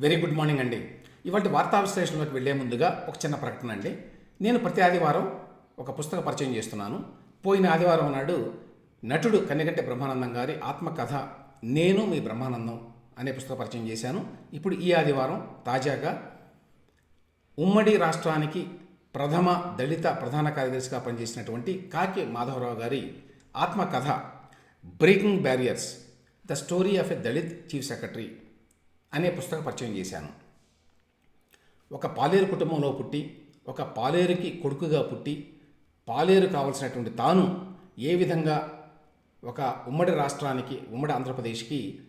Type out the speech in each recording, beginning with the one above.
Very good morning అండి. ఇవాళ వార్తా విశ్లేషణలోకి వెళ్ళే ముందుగా ఒక చిన్న ప్రకటన అండి. నేను ప్రతి ఆదివారం ఒక పుస్తక పరిచయం చేస్తున్నాను. పోయిన ఆదివారం నాడు నటుడు కన్నెగంటి బ్రహ్మానందం గారి ఆత్మకథ నేను మీ బ్రహ్మానందం అనే పుస్తక పరిచయం చేశాను. ఇప్పుడు ఈ ఆదివారం తాజాగా ఉమ్మడి రాష్ట్రానికి ప్రథమ దళిత ప్రధాన కార్యదర్శిగా పనిచేసినటువంటి కాకి మాధవరావు గారి ఆత్మకథ breaking barriers the story of a Dalit chief secretary. అనే పుస్తకం పరిచయం చేశాను. ఒక పాలేరు కుటుంబంలో పుట్టి ఒక పాలేరుకి కొడుకుగా పుట్టి పాలేరు కావలసినటువంటి తాను ఏ విధంగా ఒక ఉమ్మడి రాష్ట్రానికి ఉమ్మడి ఆంధ్రప్రదేశ్కి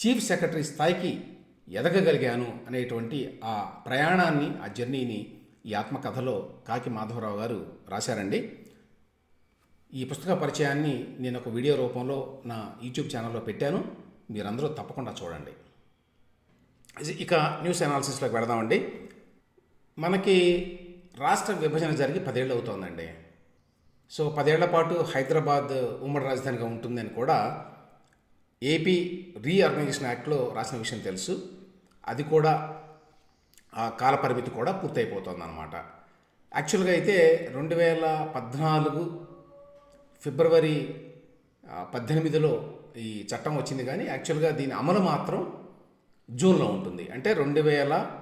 చీఫ్ సెక్రటరీ స్థాయికి ఎదగగలిగాను అనేటువంటి ఆ ప్రయాణాన్ని ఆ జర్నీని ఈ ఆత్మకథలో కాకి మాధవరావు గారు రాశారండి. ఈ పుస్తక పరిచయాన్ని నేను ఒక వీడియో రూపంలో నా యూట్యూబ్ ఛానల్లో పెట్టాను. మీరందరూ తప్పకుండా చూడండి. ఇక న్యూస్ అనాలిసిస్లోకి పెడదామండి మనకి రాష్ట్ర విభజన జరిగి పదేళ్ళు అవుతోందండి. సో పదేళ్ళ పాటు హైదరాబాద్ ఉమ్మడి రాజధానిగా ఉంటుందని కూడా ఏపీ రీఆర్గనైజేషన్ యాక్ట్లో రాసిన విషయం తెలుసు. అది కూడా ఆ కాలపరిమితి కూడా పూర్తయిపోతుంది అనమాట యాక్చువల్గా అయితే రెండు వేల పద్నాలుగు ఫిబ్రవరి పద్దెనిమిదిలో ఈ చట్టం వచ్చింది కానీ యాక్చువల్గా దీని అమలు మాత్రం జూన్లో ఉంటుంది. అంటే రెండు వేల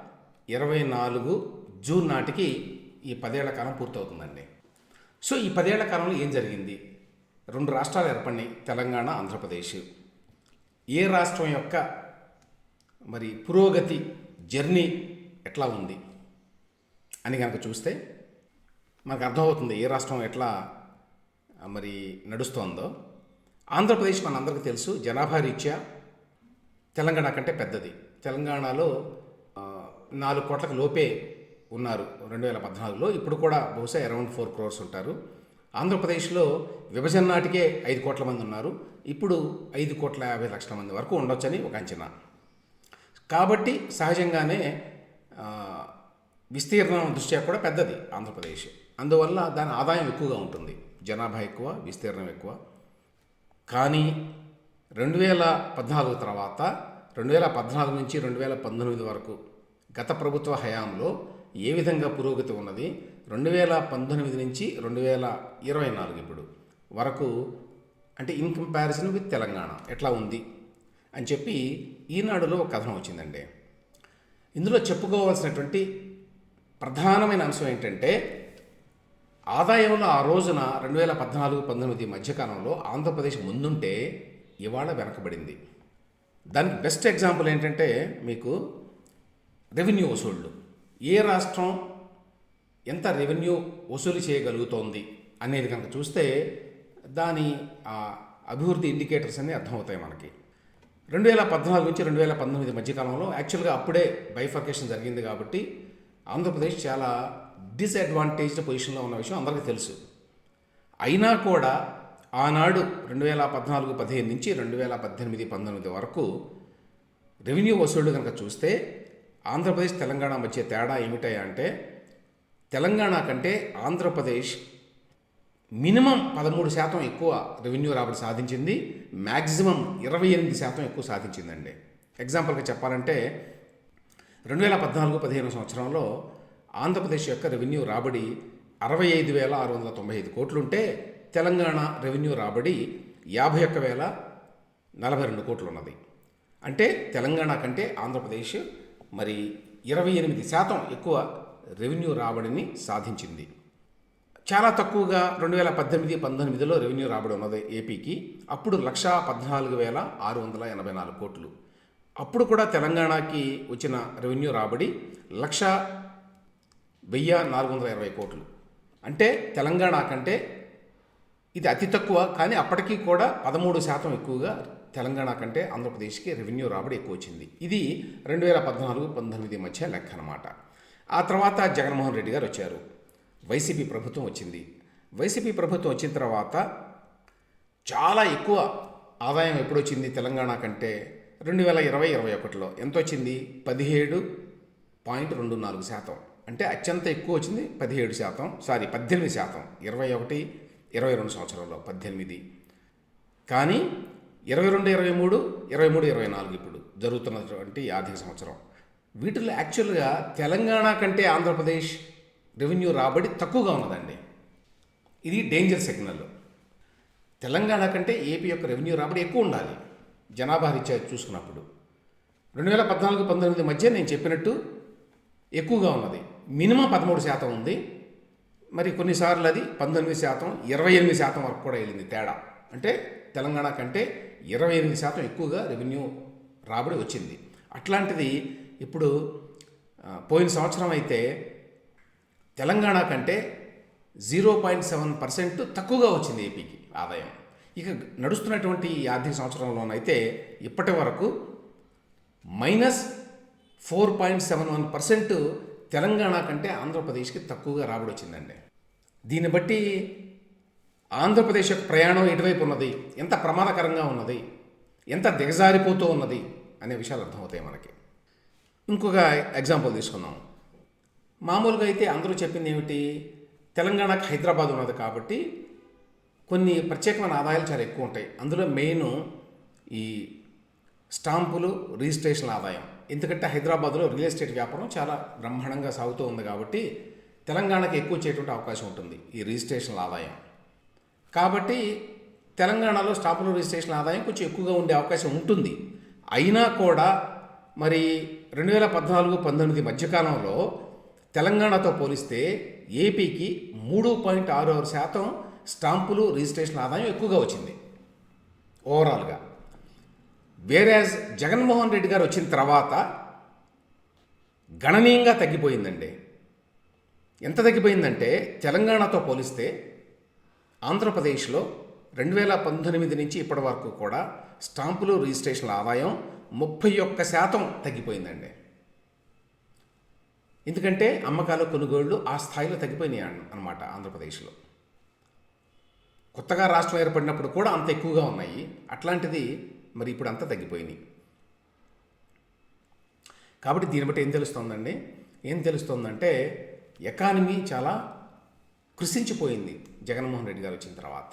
ఇరవై నాలుగు జూన్ నాటికి ఈ పదేళ్ళ కాలం పూర్తవుతుందండి. సో ఈ పదేళ్ళ కాలంలో ఏం జరిగింది? రెండు రాష్ట్రాలు ఏర్పడినాయి. తెలంగాణ ఆంధ్రప్రదేశ్. ఏ రాష్ట్రం యొక్క మరి పురోగతి జర్నీ ఎట్లా ఉంది? అని కనుక చూస్తే మనకు అర్థమవుతుంది ఏ రాష్ట్రం ఎట్లా మరి నడుస్తోందో. ఆంధ్రప్రదేశ్ మనందరికీ తెలుసు. జనాభా రీత్యా తెలంగాణ కంటే పెద్దది. తెలంగాణలో నాలుగు కోట్లకు లోపే ఉన్నారు రెండు వేల పద్నాలుగులో. ఇప్పుడు కూడా బహుశా అరౌండ్ ఫోర్ క్రోర్స్ ఉంటారు. ఆంధ్రప్రదేశ్లో విభజన నాటికే ఐదు కోట్ల మంది ఉన్నారు. ఇప్పుడు ఐదు కోట్ల యాభై లక్షల మంది వరకు ఉండొచ్చని ఒక అంచనా. కాబట్టి సహజంగానే విస్తీర్ణం దృష్ట్యా కూడా పెద్దది ఆంధ్రప్రదేశ్. అందువల్ల దాని ఆదాయం ఎక్కువగా ఉంటుంది. జనాభా ఎక్కువ విస్తీర్ణం ఎక్కువ. కానీ రెండు వేల పద్నాలుగు తర్వాత రెండు వేల పద్నాలుగు నుంచి రెండు వేల పంతొమ్మిది వరకు గత ప్రభుత్వ హయాంలో ఏ విధంగా పురోగతి ఉన్నది? రెండు వేల పంతొమ్మిది నుంచి రెండు వేల ఇరవై నాలుగు ఇప్పుడు వరకు అంటే ఇన్ కంపారిజన్ విత్ తెలంగాణ ఎట్లా ఉంది? అని చెప్పి ఈనాడులో ఒక కథనం వచ్చిందండి. ఇందులో చెప్పుకోవాల్సినటువంటి ప్రధానమైన అంశం ఏంటంటే ఆదాయంలో ఆ రోజున రెండు వేల పద్నాలుగు పంతొమ్మిది మధ్యకాలంలో ఆంధ్రప్రదేశ్ ముందుంటే ఇవాళ వెనకబడింది. దానికి బెస్ట్ ఎగ్జాంపుల్ ఏంటంటే మీకు రెవెన్యూ వసూళ్ళు ఏ రాష్ట్రం ఎంత రెవెన్యూ వసూలు చేయగలుగుతోంది అనేది కనుక చూస్తే దాని ఆ అభివృద్ధి ఇండికేటర్స్ అన్నీ అర్థమవుతాయి మనకి. రెండు వేల పద్నాలుగు నుంచి రెండు వేల పంతొమ్మిది మధ్యకాలంలో యాక్చువల్గా అప్పుడే బైఫర్కేషన్ జరిగింది కాబట్టి ఆంధ్రప్రదేశ్ చాలా డిసడ్వాంటేజ్డ్ పొజిషన్లో ఉన్న విషయం అందరికీ తెలుసు. అయినా కూడా ఆనాడు రెండు వేల పద్నాలుగు పదిహేను నుంచి రెండు వేల పద్దెనిమిది పంతొమ్మిది వరకు రెవెన్యూ వసూళ్ళు కనుక చూస్తే ఆంధ్రప్రదేశ్ తెలంగాణ మధ్య తేడా ఏమిటాయి అంటే తెలంగాణ కంటే ఆంధ్రప్రదేశ్ మినిమం పదమూడు శాతం ఎక్కువ రెవెన్యూ రాబడి సాధించింది మ్యాక్సిమం ఇరవై ఎనిమిది శాతం ఎక్కువ సాధించిందండి. ఎగ్జాంపుల్గా చెప్పాలంటే రెండు వేల పద్నాలుగు పదిహేను సంవత్సరంలో ఆంధ్రప్రదేశ్ యొక్క రెవెన్యూ రాబడి అరవై ఐదు వేల ఆరు వందల తొంభై ఐదు కోట్లుంటే తెలంగాణ రెవెన్యూ రాబడి యాభై ఒక్క వేల నలభై రెండు కోట్లు ఉన్నది అంటే తెలంగాణ కంటే ఆంధ్రప్రదేశ్ మరి ఇరవై ఎనిమిది శాతం ఎక్కువ రెవెన్యూ రాబడిని సాధించింది. చాలా తక్కువగా రెండు వేల పద్దెనిమిది పంతొమ్మిదిలో రెవెన్యూ రాబడి ఉన్నది ఏపీకి. అప్పుడు లక్షా పద్నాలుగు వేల ఆరు వందల ఎనభై నాలుగు కోట్లు. అప్పుడు కూడా తెలంగాణకి వచ్చిన రెవెన్యూ రాబడి లక్ష వెయ్యి నాలుగు వందల ఇరవై కోట్లు. అంటే తెలంగాణ కంటే ఇది అతి తక్కువ కానీ అప్పటికీ కూడా పదమూడు శాతం ఎక్కువగా తెలంగాణ కంటే ఆంధ్రప్రదేశ్కి రెవెన్యూ రాబడి ఎక్కువ వచ్చింది. ఇది రెండు వేల పద్నాలుగు పంతొమ్మిది మధ్య లెక్క అనమాట ఆ తర్వాత జగన్మోహన్ రెడ్డి గారు వచ్చారు. వైసీపీ ప్రభుత్వం వచ్చింది. వైసీపీ ప్రభుత్వం వచ్చిన తర్వాత చాలా ఎక్కువ ఆదాయం ఎప్పుడొచ్చింది తెలంగాణ కంటే? రెండు వేల ఇరవై ఇరవై ఒకటిలో. ఎంత వచ్చింది? పదిహేడు పాయింట్ రెండు నాలుగు శాతం. అంటే అత్యంత ఎక్కువ వచ్చింది పదిహేడు శాతం. సారీ పద్దెనిమిది శాతం. ఇరవై ఒకటి ఇరవై రెండు సంవత్సరాల్లో పద్దెనిమిది. కానీ ఇరవై రెండు ఇరవై మూడు ఇరవై మూడు ఇరవై నాలుగు ఇప్పుడు జరుగుతున్నటువంటి ఆర్థిక సంవత్సరం. వీటిలో యాక్చువల్గా తెలంగాణ కంటే ఆంధ్రప్రదేశ్ రెవెన్యూ రాబడి తక్కువగా ఉన్నదండి. ఇది డేంజర్ సిగ్నల్ తెలంగాణ కంటే ఏపీ యొక్క రెవెన్యూ రాబడి ఎక్కువ ఉండాలి. జనాభా రీత్యా చూసుకున్నప్పుడు. రెండు వేల పద్నాలుగు పంతొమ్మిది మధ్య నేను చెప్పినట్టు ఎక్కువగా ఉన్నది. మినిమం పదమూడు శాతం ఉంది. మరి కొన్నిసార్లు అది పంతొమ్మిది శాతం ఇరవై ఎనిమిది శాతం వరకు కూడా వెళ్ళింది తేడా. అంటే తెలంగాణ కంటే ఇరవై ఎనిమిది శాతం ఎక్కువగా రెవెన్యూ రాబడి వచ్చింది. అట్లాంటిది ఇప్పుడు పోయిన సంవత్సరం అయితే తెలంగాణ కంటే జీరో పాయింట్ సెవెన్ పర్సెంట్ తక్కువగా వచ్చింది ఏపీకి ఆదాయం. ఇక నడుస్తున్నటువంటి ఈ ఆర్థిక సంవత్సరంలోనైతే ఇప్పటి వరకు minus four point seven one percent Telangana కంటే ఆంధ్రప్రదేశ్కి తక్కువగా రాబడి వచ్చిందండి. దీన్ని బట్టి ఆంధ్రప్రదేశ్ యొక్క ప్రయాణం ఎటువైపు ఉన్నది? ఎంత ప్రమాదకరంగా ఉన్నది? ఎంత దిగజారిపోతూ ఉన్నది? అనే విషయాలు అర్థమవుతాయి మనకి. ఇంకొక ఎగ్జాంపుల్ తీసుకుందాం. మామూలుగా అయితే అందరూ చెప్పింది ఏమిటి? తెలంగాణకు హైదరాబాద్ ఉన్నది కాబట్టి కొన్ని ప్రత్యేకమైన ఆదాయాలు చాలా ఎక్కువ ఉంటాయి. అందులో మెయిన్ ఈ స్టాంపులు రిజిస్ట్రేషన్ ఆదాయం. ఎందుకంటే హైదరాబాద్లో రియల్ ఎస్టేట్ వ్యాపారం చాలా బ్రహ్మాండంగా సాగుతూ ఉంది కాబట్టి తెలంగాణకి ఎక్కువ చేయటువంటి అవకాశం ఉంటుంది ఈ రిజిస్ట్రేషన్ ఆదాయం. కాబట్టి తెలంగాణలో స్టాపులో రిజిస్ట్రేషన్ ఆదాయం కొంచెం ఎక్కువగా ఉండే అవకాశం ఉంటుంది. అయినా కూడా మరి రెండు వేల పద్నాలుగు పంతొమ్మిది మధ్యకాలంలో తెలంగాణతో పోలిస్తే ఏపీకి మూడు పాయింట్ ఆరు ఆరు శాతం స్టాంపులు రిజిస్ట్రేషన్ ఆదాయం ఎక్కువగా వచ్చింది. ఓవరాల్గా. వేరేజ్ జగన్మోహన్ రెడ్డి గారు వచ్చిన తర్వాత గణనీయంగా తగ్గిపోయిందండి. ఎంత తగ్గిపోయిందంటే తెలంగాణతో పోలిస్తే ఆంధ్రప్రదేశ్లో రెండు వేల పంతొమ్మిది నుంచి ఇప్పటి వరకు కూడా స్టాంపులు రిజిస్ట్రేషన్ల ఆదాయం ముప్పై ఒక్క శాతం తగ్గిపోయిందండి. ఎందుకంటే అమ్మకాలు కొనుగోళ్ళు ఆ స్థాయిలో తగ్గిపోయినాయి అన్నమాట ఆంధ్రప్రదేశ్లో. కొత్తగా రాష్ట్రం ఏర్పడినప్పుడు కూడా అంత ఎక్కువగా ఉన్నాయి. అట్లాంటిది మరి ఇప్పుడు అంతా తగ్గిపోయినాయి కాబట్టి దీన్ని బట్టి ఏం తెలుస్తోందండి? ఏం తెలుస్తోందంటే ఎకానమీ చాలా కృషించిపోయింది జగన్మోహన్ రెడ్డి గారు వచ్చిన తర్వాత.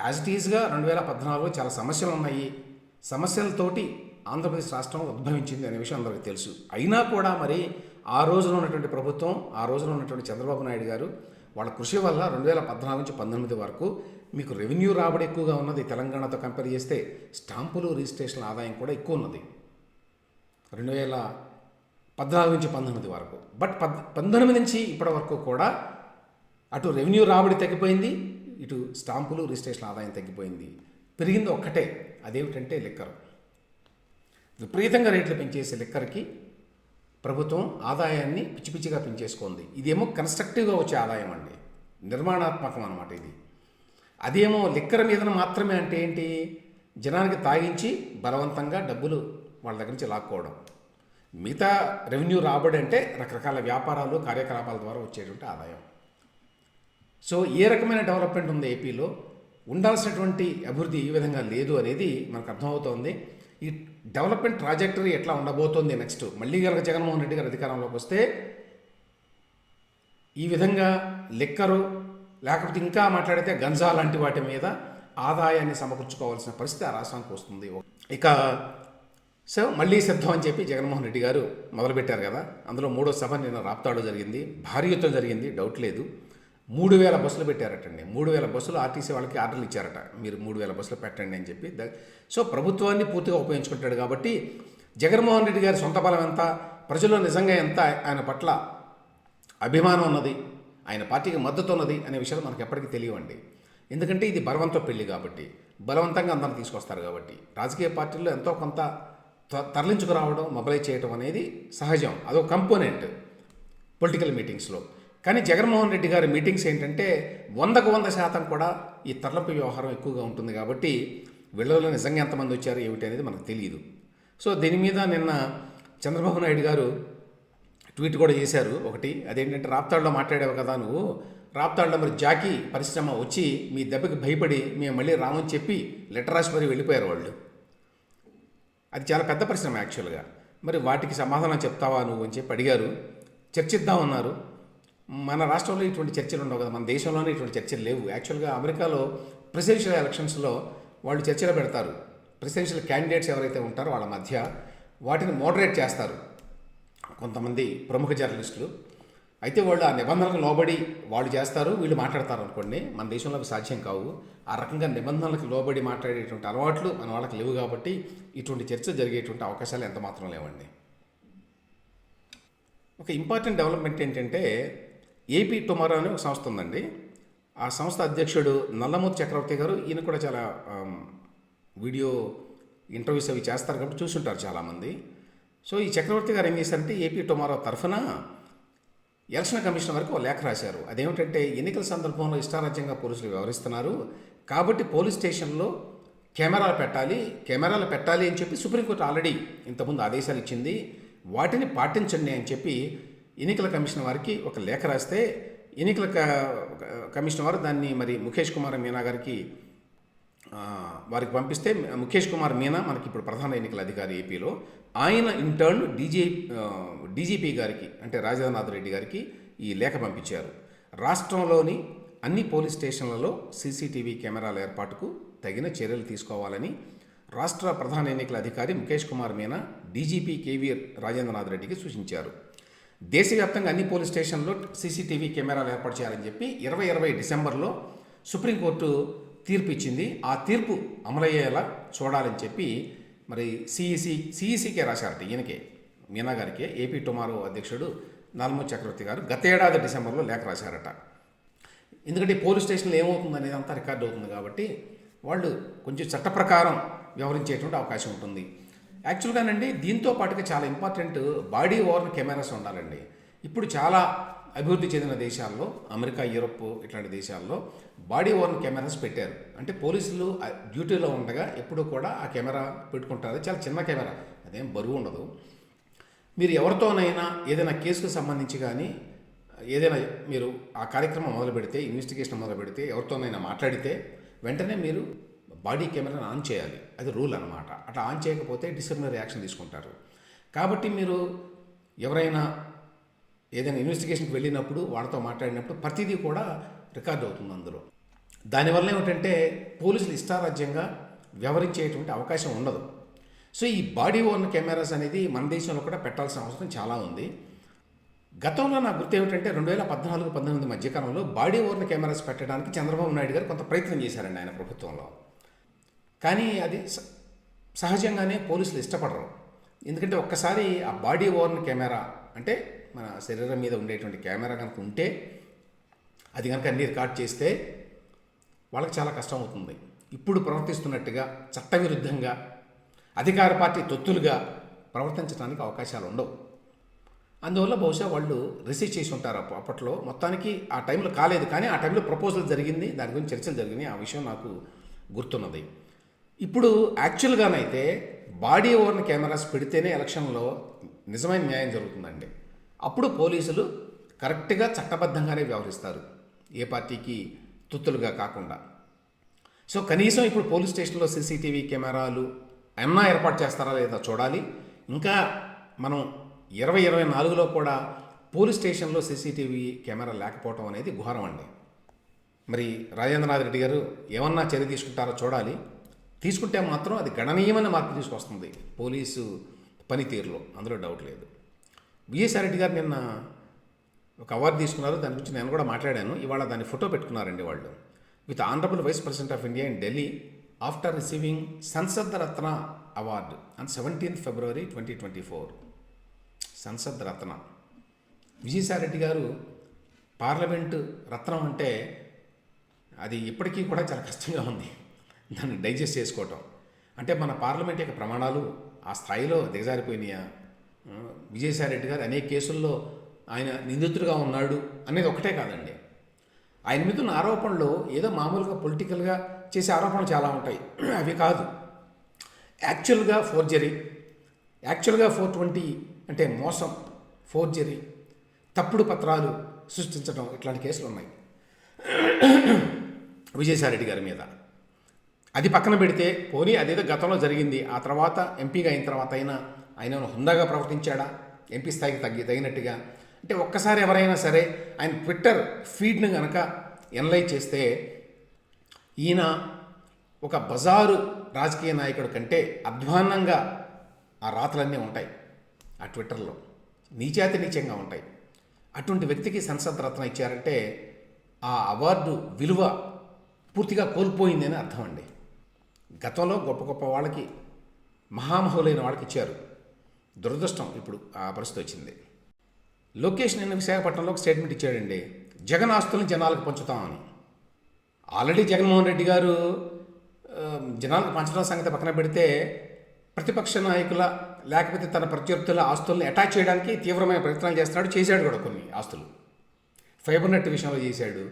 యాజ్ ఇట్ ఈజ్గా రెండు వేల పద్నాలుగులో చాలా సమస్యలు ఉన్నాయి. సమస్యలతోటి ఆంధ్రప్రదేశ్ రాష్ట్రం ఉద్భవించింది అనే విషయం అందరికీ తెలుసు. అయినా కూడా మరి ఆ రోజున ఉన్నటువంటి ప్రభుత్వం ఆ రోజున ఉన్నటువంటి చంద్రబాబు నాయుడు గారు వాళ్ళ కృషి వల్ల రెండు వేల పద్నాలుగు నుంచి పంతొమ్మిది వరకు మీకు రెవెన్యూ రాబడి ఎక్కువగా ఉన్నది తెలంగాణతో కంపేర్ చేస్తే స్టాంపులు రిజిస్ట్రేషన్ ఆదాయం కూడా ఎక్కువ ఉన్నది. రెండు వేల పద్నాలుగు నుంచి పంతొమ్మిది వరకు. బట్ పద్ పంతొమ్మిది నుంచి ఇప్పటి వరకు కూడా అటు రెవెన్యూ రాబడి తగ్గిపోయింది ఇటు స్టాంపులు రిజిస్ట్రేషన్ ఆదాయం తగ్గిపోయింది. పెరిగింది ఒక్కటే అదేమిటంటే లిక్కర్. విపరీతంగా రేట్లు పెంచేసే లిక్కర్కి ప్రభుత్వం ఆదాయాన్ని పిచ్చి పిచ్చిగా పెంచేసుకుంది. ఇదేమో కన్స్ట్రక్టివ్గా వచ్చే ఆదాయం అండి. నిర్మాణాత్మకం అన్నమాట ఇది. అదేమో లిక్కర్ మీద మాత్రమే అంటే ఏంటి? జనానికి తాగించి బలవంతంగా డబ్బులు వాళ్ళ దగ్గర నుంచి లాక్కోవడం. మిగతా రెవెన్యూ రాబడి అంటే రకరకాల వ్యాపారాలు కార్యకలాపాల ద్వారా వచ్చేటువంటి ఆదాయం. సో ఏ రకమైన డెవలప్మెంట్ ఉంది ఏపీలో? ఉండాల్సినటువంటి అభివృద్ధి ఈ విధంగా లేదు అనేది మనకు అర్థమవుతోంది. ఈ డెవలప్మెంట్ ట్రాజెక్టరీ ఎట్లా ఉండబోతోంది నెక్స్ట్? మళ్ళీ కనుక జగన్మోహన్ రెడ్డి గారు అధికారంలోకి వస్తే ఈ విధంగా లిక్కరు లేకపోతే ఇంకా మాట్లాడితే గంజా లాంటి వాటి మీద ఆదాయాన్ని సమకూర్చుకోవాల్సిన పరిస్థితి ఆ రాష్ట్రానికి వస్తుంది. ఇక సో మళ్ళీ సిద్ధం అని చెప్పి జగన్మోహన్ రెడ్డి గారు మొదలుపెట్టారు కదా. అందులో మూడో సభ నిన్న రాప్తాడు జరిగింది. భారీ యుద్ధం జరిగింది. డౌట్ లేదు. మూడు వేల బస్సులు పెట్టారటండి. మూడు వేల బస్సులు ఆర్టీసీ వాళ్ళకి ఆర్డర్లు ఇచ్చారట. మీరు మూడు వేల బస్సులు పెట్టండి అని చెప్పి సో ప్రభుత్వాన్ని పూర్తిగా ఉపయోగించుకుంటాడు కాబట్టి జగన్మోహన్ రెడ్డి గారి సొంత బలం ఎంత ప్రజల్లో నిజంగా ఎంత ఆయన పట్ల అభిమానం ఉన్నది ఆయన పార్టీకి మద్దతు ఉన్నది అనే విషయాలు మనకు ఎప్పటికీ తెలియవండి. ఎందుకంటే ఇది బలవంతో పెళ్ళి కాబట్టి బలవంతంగా అందరం తీసుకొస్తారు కాబట్టి రాజకీయ పార్టీల్లో ఎంతో కొంత త- తరలించుకురావడం మొబలైజ్ చేయడం అనేది సహజం. అదొక కంపోనెంట్ పొలిటికల్ మీటింగ్స్లో. కానీ జగన్మోహన్ రెడ్డి గారి మీటింగ్స్ ఏంటంటే వందకు వంద శాతం కూడా ఈ తరలింపు వ్యవహారం ఎక్కువగా ఉంటుంది కాబట్టి వీళ్ళలో నిజంగా ఎంతమంది వచ్చారు ఏమిటి అనేది మనకు తెలియదు సో దీని మీద నిన్న చంద్రబాబు నాయుడు గారు ట్వీట్ కూడా చేశారు ఒకటి. అదేంటంటే రాప్తాడులో మాట్లాడావు కదా నువ్వు. రాప్తాడులో మరి జాకీ పరిశ్రమ వచ్చి మీ దెబ్బకి భయపడి మేము మళ్ళీ రామని చెప్పి లెటర్ రాసి మరి వెళ్ళిపోయారు వాళ్ళు. అది చాలా పెద్ద పరిశ్రమ యాక్చువల్గా. మరి వాటికి సమాధానం చెప్తావా నువ్వు అని చెప్పి అడిగారు. చర్చిద్దామన్నారు మన రాష్ట్రంలో ఇటువంటి చర్చలు ఉండవు కదా. మన దేశంలోనే ఇటువంటి చర్చలు లేవు. యాక్చువల్గా అమెరికాలో ప్రెసిడెన్షియల్ ఎలక్షన్స్లో వాళ్ళు చర్చలు పెడతారు. ప్రెసిడెన్షియల్ క్యాండిడేట్స్ ఎవరైతే ఉంటారో వాళ్ళ మధ్య వాటిని మోడరేట్ చేస్తారు. కొంతమంది ప్రముఖ జర్నలిస్టులు. అయితే వాళ్ళు ఆ నిబంధనలకు లోబడి వాళ్ళు చేస్తారు వీళ్ళు మాట్లాడతారు అనుకోండి. మన దేశంలో అవి సాధ్యం కావు. ఆ రకంగా నిబంధనలకు లోబడి మాట్లాడేటువంటి అలవాట్లు మన వాళ్ళకి లేవు కాబట్టి ఇటువంటి చర్చ జరిగేటువంటి అవకాశాలు ఎంత మాత్రం లేవండి. ఒక ఇంపార్టెంట్ డెవలప్మెంట్ ఏంటంటే ఏపీ టుమారో అనే ఒక సంస్థ ఉందండి. ఆ సంస్థ అధ్యక్షుడు నల్లమూర్తి చక్రవర్తి గారు ఈయన కూడా చాలా వీడియో ఇంటర్వ్యూస్ అవి చేస్తారు కాబట్టి చూసుంటారు చాలామంది. సో ఈ చక్రవర్తి గారు ఏం చేశారంటే ఏపీ టుమారో తరఫున ఎలక్షన్ కమిషన్ వరకు లేఖ రాశారు. అదేమిటంటే ఎన్నికల సందర్భంలో ఇష్టారాజ్యంగా పోలీసులు వ్యవహరిస్తున్నారు. కాబట్టి పోలీస్ స్టేషన్లో కెమెరాలు పెట్టాలి కెమెరాలు పెట్టాలి అని చెప్పి సుప్రీంకోర్టు ఆల్రెడీ ఇంతకుముందు ఆదేశాలు ఇచ్చింది. వాటిని పాటించండి అని చెప్పి ఎన్నికల కమిషన్ వారికి ఒక లేఖ రాస్తే ఎన్నికల క- కమిషన్ వారు దాన్ని మరి ముఖేష్ కుమార్ మీనా గారికి వారికి పంపిస్తే ముఖేష్ కుమార్ మీనా మనకి ఇప్పుడు ప్రధాన ఎన్నికల అధికారి ఏపీలో. ఆయన ఇంటర్న్ డీజీ డీజీపీ గారికి అంటే రాజేంద్రనాథ్ రెడ్డి గారికి ఈ లేఖ పంపించారు. రాష్ట్రంలోని అన్ని పోలీస్ స్టేషన్లలో సీసీటీవీ కెమెరాల ఏర్పాటుకు తగిన చర్యలు తీసుకోవాలని రాష్ట్ర ప్రధాన ఎన్నికల అధికారి ముఖేష్ కుమార్ మీనా డీజీపీ కేవీ రాజేంద్రనాథ్ రెడ్డికి సూచించారు. దేశవ్యాప్తంగా అన్ని పోలీస్ స్టేషన్లో సీసీటీవీ కెమెరాలు ఏర్పాటు చేయాలని చెప్పి ఇరవై ఇరవై డిసెంబర్లో సుప్రీంకోర్టు తీర్పు ఇచ్చింది ఆ తీర్పు అమలయ్యేలా చూడాలని చెప్పి మరి సిఈసి సిఈసికే రాశారట ఈయనకే మీనా గారికి. ఏపీ టుమారో అధ్యక్షుడు నల్మూరి చక్రవర్తి గారు గతేడాది డిసెంబర్లో లేఖ రాశారట. ఎందుకంటే పోలీస్ స్టేషన్లో ఏమవుతుంది అనేది అంతా రికార్డు అవుతుంది కాబట్టి వాళ్ళు కొంచెం చట్ట ప్రకారం వ్యవహరించేటువంటి అవకాశం ఉంటుంది. యాక్చువల్గానండి దీంతో పాటుగా చాలా ఇంపార్టెంట్ బాడీ ఓవర్ కెమెరాస్ ఉండాలండి. ఇప్పుడు చాలా అభివృద్ధి చెందిన దేశాల్లో అమెరికా యూరప్ ఇట్లాంటి దేశాల్లో బాడీ వర్న్ కెమెరాస్ పెట్టారు. అంటే పోలీసులు డ్యూటీలో ఉండగా ఎప్పుడూ కూడా ఆ కెమెరా పెట్టుకుంటారు. చాలా చిన్న కెమెరా అదేం బరువు ఉండదు. మీరు ఎవరితోనైనా ఏదైనా కేసుకు సంబంధించి కానీ ఏదైనా మీరు ఆ కార్యక్రమం మొదలు పెడితే ఇన్వెస్టిగేషన్ మొదలు పెడితే ఎవరితోనైనా మాట్లాడితే వెంటనే మీరు బాడీ కెమెరాను ఆన్ చేయాలి. అది రూల్ అనమాట అట్లా ఆన్ చేయకపోతే డిసిప్లినరీ యాక్షన్ తీసుకుంటారు. కాబట్టి మీరు ఎవరైనా ఏదైనా ఇన్వెస్టిగేషన్కి వెళ్ళినప్పుడు వాళ్ళతో మాట్లాడినప్పుడు ప్రతిదీ కూడా రికార్డ్ అవుతుంది అందులో. దానివల్ల ఏమిటంటే పోలీసులు ఇష్టారాజ్యంగా వ్యవహరించేటువంటి అవకాశం ఉండదు. సో ఈ బాడీ ఓన్ కెమెరాస్ అనేది మన దేశంలో కూడా పెట్టాల్సిన అవసరం చాలా ఉంది. గతంలో నా గుర్తు ఏమిటంటే రెండు వేల పద్నాలుగు పంతొమ్మిది మధ్యకాలంలో బాడీ ఓర్న్ కెమెరాస్ పెట్టడానికి చంద్రబాబు నాయుడు గారు కొంత ప్రయత్నం చేశారండి ఆయన ప్రభుత్వంలో. కానీ అది స- సహజంగానే పోలీసులు ఇష్టపడరు. ఎందుకంటే ఒక్కసారి ఆ బాడీ ఓర్న్ కెమెరా అంటే మన శరీరం మీద ఉండేటువంటి కెమెరా కనుక ఉంటే అది కనుక అన్ని రికార్డ్ చేస్తే వాళ్ళకి చాలా కష్టం అవుతుంది ఇప్పుడు ప్రవర్తిస్తున్నట్టుగా చట్టవిరుద్ధంగా అధికార పార్టీ తొత్తులుగా ప్రవర్తించడానికి అవకాశాలు ఉండవు. అందువల్ల బహుశా వాళ్ళు రిసీవ్ చేసి ఉంటారు అప్ప- అప్పట్లో. మొత్తానికి ఆ టైంలో కాలేదు కానీ ఆ టైంలో ప్రపోజల్ జరిగింది. దాని గురించి చర్చలు జరిగినాయి. ఆ విషయం నాకు గుర్తున్నది. ఇప్పుడు యాక్చువల్గానైతే బాడీ ఓవర్ని కెమెరాస్ పెడితేనే ఎలక్షన్లో నిజమైన న్యాయం జరుగుతుందండి. అప్పుడు పోలీసులు కరెక్ట్గా చట్టబద్ధంగానే వ్యవహరిస్తారు. ఏ పార్టీకి తుత్తులుగా కాకుండా. సో కనీసం ఇప్పుడు పోలీస్ స్టేషన్లో సీసీటీవీ కెమెరాలు ఏమన్నా ఏర్పాటు చేస్తారా లేదా చూడాలి. ఇంకా మనం ఇరవై ఇరవై నాలుగులో కూడా పోలీస్ స్టేషన్లో సీసీటీవీ కెమెరా లేకపోవడం అనేది ఘోరం అండి. మరి రాజేంద్రనాథ్ రెడ్డి గారు ఏమన్నా చర్య తీసుకుంటారో చూడాలి. తీసుకుంటే మాత్రం అది గణనీయమైన మార్పు తీసుకొస్తుంది పోలీసు పనితీరులో. అందులో డౌట్ లేదు. విజయసాయి రెడ్డి గారు నిన్న ఒక అవార్డు తీసుకున్నారు. దాని గురించి నేను కూడా మాట్లాడాను. ఇవాళ దాన్ని ఫోటో పెట్టుకున్నారండి వాళ్ళు. With honourable vice president of India in Delhi after receiving Sansad Ratna award on seventeenth February twenty twenty four. Sansad Ratna Vijayasaireddy గారు పార్లమెంటు రత్నం అంటే అది ఇప్పటికీ కూడా చాలా కష్టంగా ఉంది. దాన్ని డైజెస్ట్ చేసుకోవటం. అంటే మన పార్లమెంట్ యొక్క ప్రమాణాలు ఆ స్థాయిలో దిగజారిపోయినాయా? ఆ, విజయసాయి రెడ్డి గారు అనేక కేసుల్లో ఆయన నిందితుడిగా ఉన్నాడు అనేది ఒకటే కాదండి. ఆయన మీద ఉన్న ఆరోపణలు ఏదో మామూలుగా పొలిటికల్గా చేసే ఆరోపణలు చాలా ఉంటాయి. అవి కాదు. యాక్చువల్గా ఫోర్జరీ. యాక్చువల్గా ఫోర్ ట్వంటీ అంటే మోసం ఫోర్జరీ తప్పుడు పత్రాలు సృష్టించడం ఇట్లాంటి కేసులు ఉన్నాయి. విజయసాయిరెడ్డి గారి మీద. అది పక్కన పెడితే పోనీ అదేదో గతంలో జరిగింది ఆ తర్వాత ఎంపీగా అయిన తర్వాత అయినా ఆయన హుందాగా ప్రవర్తించాడా? ఎంపీ స్థాయికి తగ్గి తగినట్టుగా. అంటే ఒక్కసారి ఎవరైనా సరే ఆయన ట్విట్టర్ ఫీడ్ను కనుక ఎనలైజ్ చేస్తే ఈయన ఒక బజారు రాజకీయ నాయకుడు కంటే అధ్వాన్నంగా ఆ రాతలన్నీ ఉంటాయి ఆ ట్విట్టర్లో. నీచాతి నీచంగా ఉంటాయి. అటువంటి వ్యక్తికి సంసద్ రత్న ఇచ్చారంటే ఆ అవార్డు విలువ పూర్తిగా కోల్పోయిందని అర్థం అండి. గతంలో గొప్ప గొప్ప వాళ్ళకి మహామహులైన వాళ్ళకి ఇచ్చారు. దురదృష్టం ఇప్పుడు ఆ పరిస్థితి వచ్చింది. లోకేష్ నిన్న విశాఖపట్నంలో ఒక స్టేట్మెంట్ ఇచ్చాడండి. జగన్ ఆస్తులను జనాలకు పంచుతామని ఆల్రెడీ జగన్మోహన్ రెడ్డి గారు జనాలకు పంచడం సంగతి పక్కన పెడితే ప్రతిపక్ష నాయకుల లేకపోతే తన ప్రత్యర్థుల ఆస్తుల్ని అటాచ్ చేయడానికి తీవ్రమైన ప్రయత్నాలు చేస్తున్నాడు చేశాడు కూడా కొన్ని ఆస్తులు. ఫైబర్ నెట్ విషయంలో చేశాడు.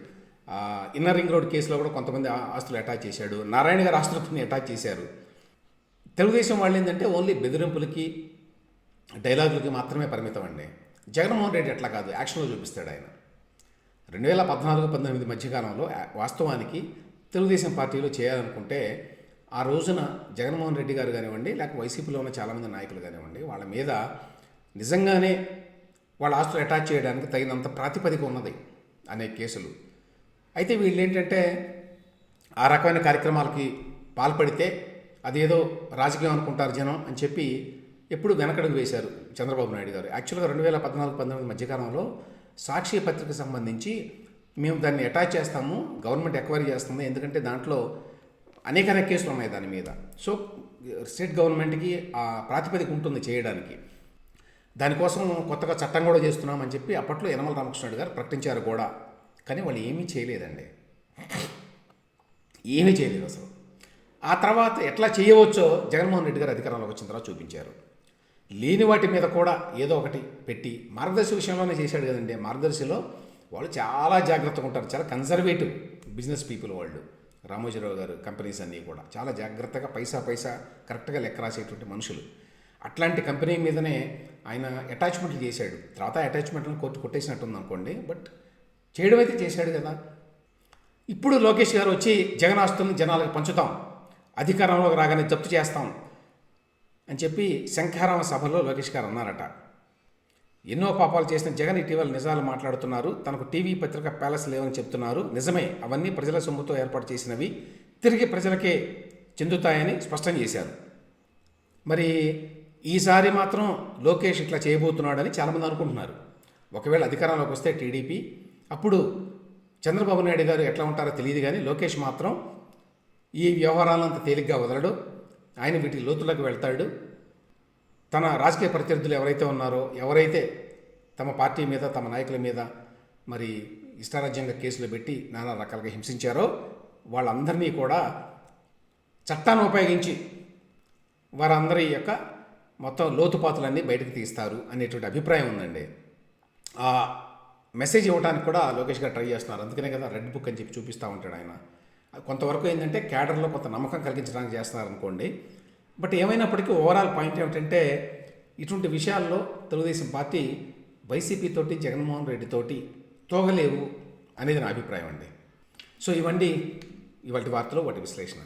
ఇన్నర్ రింగ్ రోడ్ కేసులో కూడా కొంతమంది ఆ- ఆస్తులు అటాచ్ చేశాడు. నారాయణ గారి ఆస్తులని అటాచ్ చేశారు. తెలుగుదేశం వాళ్ళు ఏంటంటే ఓన్లీ బెదిరింపులకి డైలాగులకి మాత్రమే పరిమితం అండి జగన్మోహన్ రెడ్డి అట్లా కాదు యాక్షన్లో చూపిస్తాడు ఆయన. రెండు వేల పద్నాలుగు పంతొమ్మిది మధ్యకాలంలో వాస్తవానికి తెలుగుదేశం పార్టీలో చేయాలనుకుంటే ఆ రోజున జగన్మోహన్ రెడ్డి గారు కానివ్వండి లేక వైసీపీలో ఉన్న చాలామంది నాయకులు కానివ్వండి వాళ్ళ మీద నిజంగానే వాళ్ళ ఆస్తులు అటాచ్ చేయడానికి తగినంత ప్రాతిపదిక ఉన్నది అనే కేసులు. అయితే వీళ్ళు ఏంటంటే ఆ రకమైన కార్యక్రమాలకి పాల్పడితే అదేదో రాజకీయం అనుకుంటారు జనం అని చెప్పి ఎప్పుడు వెనకడుగు వేశారు చంద్రబాబు నాయుడు గారు. యాక్చువల్గా రెండు వేల పద్నాలుగు పంతొమ్మిది మధ్యకాలంలో సాక్షి పత్రిక సంబంధించి మేము దాన్ని అటాచ్ చేస్తాము గవర్నమెంట్ ఎక్వైరీ చేస్తుంది ఎందుకంటే దాంట్లో అనేక అనేక కేసులు ఉన్నాయి దాని మీద. సో స్టేట్ గవర్నమెంట్కి ఆ ప్రాతిపదిక ఉంటుంది చేయడానికి. దానికోసం కొత్తగా చట్టం కూడా చేస్తున్నామని చెప్పి అప్పట్లో యనమల రామకృష్ణుడు గారు ప్రకటించారు కూడా. కానీ వాళ్ళు ఏమీ చేయలేదండి. ఏమీ చేయలేదు అసలు. ఆ తర్వాత ఎట్లా చేయవచ్చో జగన్మోహన్ రెడ్డి గారు అధికారంలోకి వచ్చిన తర్వాత చూపించారు. లేని వాటి మీద కూడా ఏదో ఒకటి పెట్టి మార్గదర్శి విషయంలోనే చేశాడు కదండి. మార్గదర్శిలో వాళ్ళు చాలా జాగ్రత్తగా ఉంటారు. చాలా కన్జర్వేటివ్ బిజినెస్ పీపుల్ వాళ్ళు. రామోజీరావు గారు కంపెనీస్ అన్నీ కూడా. చాలా జాగ్రత్తగా పైసా పైసా కరెక్ట్గా లెక్క రాసేటువంటి మనుషులు. అట్లాంటి కంపెనీ మీదనే ఆయన అటాచ్మెంట్లు చేశాడు. తర్వాత అటాచ్మెంట్లను కోర్టు కొట్టేసినట్టుంది అనుకోండి బట్ చేయడం అయితే చేశాడు కదా. ఇప్పుడు లోకేష్ గారు వచ్చి జగన్ ఆస్తుల్ని జనాలకు పంచుతాం. అధికారంలోకి రాగానే జప్తు చేస్తాం. అని చెప్పి శంఖారామ సభలో లోకేష్ గారు అన్నారట. ఎన్నో పాపాలు చేసిన జగన్ ఇటీవల నిజాలు మాట్లాడుతున్నారు. తనకు టీవీ పత్రిక ప్యాలెస్ లేవని చెప్తున్నారు. నిజమే అవన్నీ ప్రజల సొమ్ముతో ఏర్పాటు చేసినవి తిరిగి ప్రజలకే చెందుతాయని స్పష్టం చేశారు. మరి ఈసారి మాత్రం లోకేష్ ఇట్లా చేయబోతున్నాడని చాలామంది అనుకుంటున్నారు. ఒకవేళ అధికారంలోకి వస్తే టీడీపీ అప్పుడు చంద్రబాబు నాయుడు గారు ఎట్లా ఉంటారో తెలియదు కానీ లోకేష్ మాత్రం ఈ వ్యవహారాలంత తేలిగ్గా వదలడు. ఆయన వీటి లోతులకు వెళ్తాడు. తన రాజకీయ ప్రత్యర్థులు ఎవరైతే ఉన్నారో ఎవరైతే తమ పార్టీ మీద తమ నాయకుల మీద మరి ఇష్టారాజ్యంగా కేసులు పెట్టి నానా రకాలుగా హింసించారో వాళ్ళందరినీ కూడా చట్టాన్ని ఉపయోగించి వారందరి యొక్క మొత్తం లోతుపాతులన్నీ బయటకు తీస్తారు అనేటువంటి అభిప్రాయం ఉందండి. ఆ మెసేజ్ ఇవ్వడానికి కూడా లోకేష్ గారు ట్రై చేస్తున్నారు. అందుకనే కదా రెడ్ బుక్ అని చెప్పి చూపిస్తూ ఉంటాడు ఆయన. కొంతవరకు ఏంటంటే క్యాడర్లో కొంత నమ్మకం కలిగించడానికి చేస్తున్నారనుకోండి. బట్ ఏమైనప్పటికీ ఓవరాల్ పాయింట్ ఏమిటంటే ఇటువంటి విషయాల్లో తెలుగుదేశం పార్టీ వైసీపీ తోటి జగన్మోహన్ రెడ్డి తోటి తోగలేవు అనేది నా అభిప్రాయం అండి. సో ఇవండి ఇవాటి వార్తలు వాటి విశ్లేషణ.